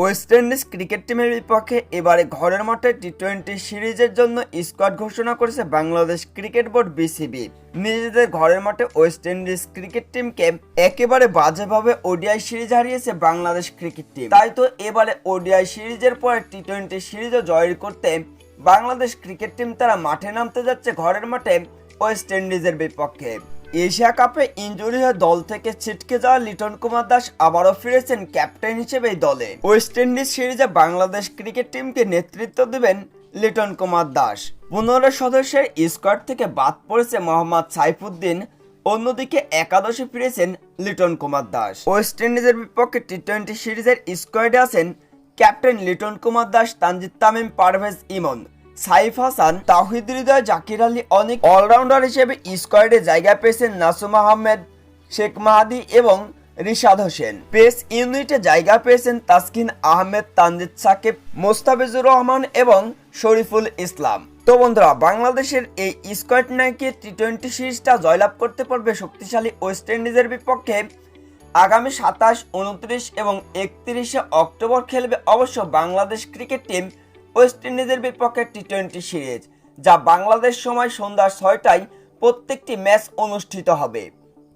West Indies cricket টিমের বিপক্ষে এবারে ঘরের মাঠে টি টোয়েন্টি সিরিজের জন্য স্কোয়াড ঘোষণা করেছে বাংলাদেশ ক্রিকেট বোর্ড বিসিবি। নিজেদের ঘরের মাঠে ওয়েস্ট ইন্ডিজ ক্রিকেট টিমকে একেবারে বাজেভাবে ওডিআই সিরিজ হারিয়েছে বাংলাদেশ ক্রিকেট টিম। তাই তো এবারে ওডিআই সিরিজের পরে টি টোয়েন্টি সিরিজও জয় করতে বাংলাদেশ ক্রিকেট টিম তারা মাঠে নামতে যাচ্ছে ঘরের মাঠে ওয়েস্ট ইন্ডিজের বিপক্ষে। এশিয়া কাপে ইঞ্জুরি হয়ে দল থেকে ছিটকে যাওয়া লিটন কুমার দাস আবারও ফিরেছেন ক্যাপ্টেন হিসেবে দলে। ওয়েস্ট ইন্ডিজ সিরিজে বাংলাদেশ ক্রিকেট টিমকে নেতৃত্ব দেবেন লিটন কুমার দাস। পনেরো সদস্যের স্কোয়াড থেকে বাদ পড়েছে মোহাম্মদ সাইফুদ্দিন, অন্যদিকে একাদশে ফিরেছেন লিটন কুমার দাস। ওয়েস্ট ইন্ডিজের বিপক্ষে টি টোয়েন্টি সিরিজের স্কোয়াডে আছেন ক্যাপ্টেন লিটন কুমার দাস, তানজিদ তামিম, পারভেজ ইমন। সাইফ হাসান, তাহিদ হৃদয়, জাকির আলী অনেক অলরাউন্ডার হিসেবে স্কোয়াডে জায়গা পেয়েছেন নাসুম আহমেদ, শেখ মাহাদি এবং রিশাদ হোসেন। পেস ইউনিটে জায়গা পেয়েছেন তাসকিন আহমেদ, তানজিদ সাকিব, মোস্তাফিজুর রহমান এবং শরীফুল ইসলাম। তো বন্ধুরা, বাংলাদেশের এই স্কোয়াড নাকি টি টোয়েন্টি সিরিজটা জয়লাভ করতে পারবে শক্তিশালী ওয়েস্ট ইন্ডিজের বিপক্ষে। আগামী সাতাশ, উনত্রিশ এবং একত্রিশে অক্টোবর খেলবে অবশ্য বাংলাদেশ ক্রিকেট টিম ওয়েস্ট ইন্ডিজের বিপক্ষে টি টোয়েন্টি সিরিজ, যা বাংলাদেশ সময় সন্ধ্যা ছয়টায় প্রত্যেকটি ম্যাচ অনুষ্ঠিত হবে।